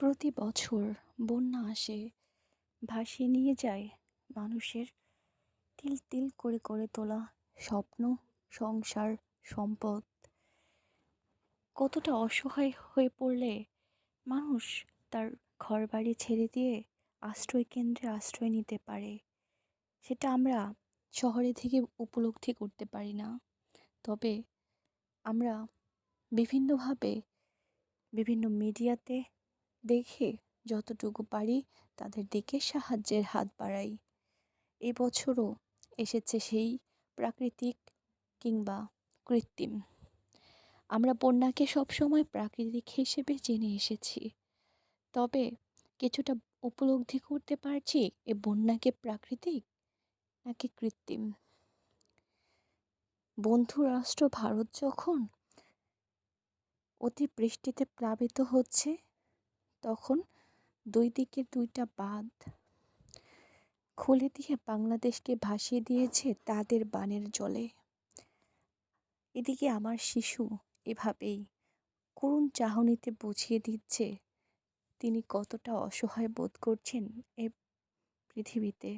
প্রতি বছর বন্যা আসে, ভাসিয়ে নিয়ে যায় মানুষের তিল তিল করে করে তোলা স্বপ্ন, সংসার, সম্পদ। কতটা অসহায় হয়ে পড়লে মানুষ তার ঘরবাড়ি ছেড়ে দিয়ে আশ্রয় কেন্দ্রে আশ্রয় নিতে পারে, সেটা আমরা শহরে থেকে উপলব্ধি করতে পারি না। তবে আমরা বিভিন্নভাবে বিভিন্ন মিডিয়াতে দেখে যতটুকু পারি তাদের দিকে সাহায্যের হাত বাড়াই। এবছরও এসেছে সেই প্রাকৃতিক কিংবা কৃত্রিম। আমরা বন্যাকে সবসময় প্রাকৃতিক হিসেবে জেনে এসেছি। তবে কিছুটা উপলব্ধি করতে পারছি এ বন্যাকে প্রাকৃতিক নাকি কৃত্রিম? বন্ধু রাষ্ট্র ভারত যখন অতি বৃষ্টিতে প্লাবিত হচ্ছে তখন দুই দিকে দুইটা বাঁধ খুলে দিয়ে বাংলাদেশকে ভাসিয়ে দিয়েছে তাদের বানের জলে। এদিকে আমার শিশু এভাবেই করুণ চাহনিতে বুঝিয়ে দিচ্ছে তিনি কতটা অসহায় বোধ করছেন এ পৃথিবীতে।